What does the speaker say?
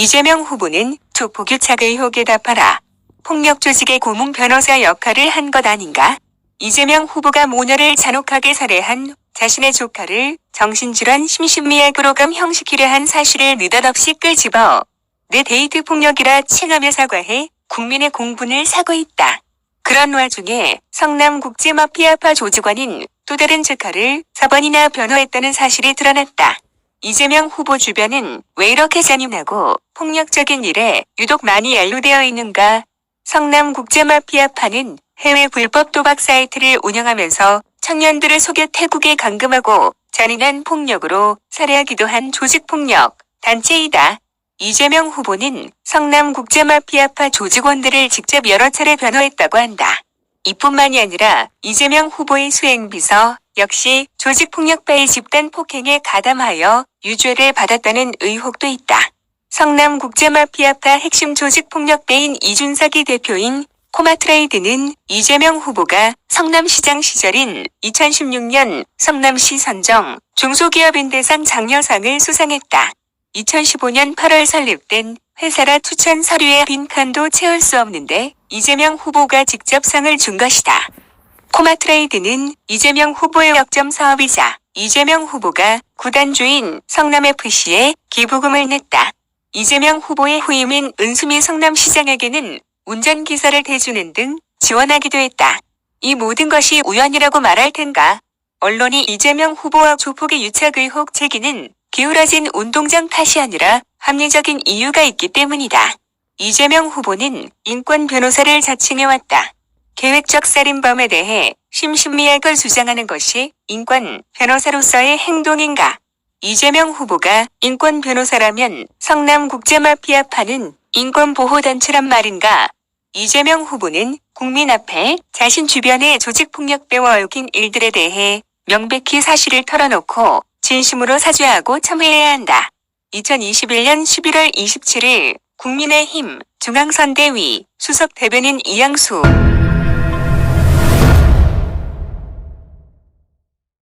이재명 후보는 조폭유착 의혹에 답하라. 폭력 조직의 고문 변호사 역할을 한 것 아닌가? 이재명 후보가 모녀를 잔혹하게 살해한 자신의 조카를 정신질환 심신미약으로 감형시키려 한 사실을 느닷없이 끄집어 내 데이트 폭력이라 칭하며 사과해 국민의 공분을 사고 있다. 그런 와중에 성남국제마피아파 조직원인 또 다른 조카를 4번이나 변호했다는 사실이 드러났다. 이재명 후보 주변은 왜 이렇게 잔인하고 폭력적인 일에 유독 많이 연루되어 있는가? 성남 국제마피아파는 해외 불법 도박 사이트를 운영하면서 청년들을 속여 태국에 감금하고 잔인한 폭력으로 살해하기도 한 조직폭력 단체이다. 이재명 후보는 성남 국제마피아파 조직원들을 직접 여러 차례 변호했다고 한다. 이뿐만이 아니라 이재명 후보의 수행비서 역시 조직폭력파의 집단 폭행에 가담하여 유죄를 받았다는 의혹도 있다. 성남 국제마피아파 핵심 조직폭력배인 이준석이 대표인 코마트레이드는 이재명 후보가 성남시장 시절인 2016년 성남시 선정 중소기업인 대상 장려상을 수상했다. 2015년 8월 설립된 회사라 추천 서류에 빈칸도 채울 수 없는데 이재명 후보가 직접 상을 준 것이다. 코마트레이드는 이재명 후보의 역점 사업이자 이재명 후보가 구단주인 성남FC에 기부금을 냈다. 이재명 후보의 후임인 은수미 성남시장에게는 운전기사를 대주는 등 지원하기도 했다. 이 모든 것이 우연이라고 말할 텐가. 언론이 이재명 후보와 조폭의 유착 의혹 제기는 기울어진 운동장 탓이 아니라 합리적인 이유가 있기 때문이다. 이재명 후보는 인권 변호사를 자칭해왔다. 계획적 살인범에 대해 심신미약을 주장하는 것이 인권 변호사로서의 행동인가? 이재명 후보가 인권 변호사라면 성남 국제마피아파는 인권보호단체란 말인가? 이재명 후보는 국민 앞에 자신 주변의 조직폭력배와 얽힌 일들에 대해 명백히 사실을 털어놓고 진심으로 사죄하고 참회해야 한다. 2021년 11월 27일 국민의힘 중앙선대위 수석 대변인 이양수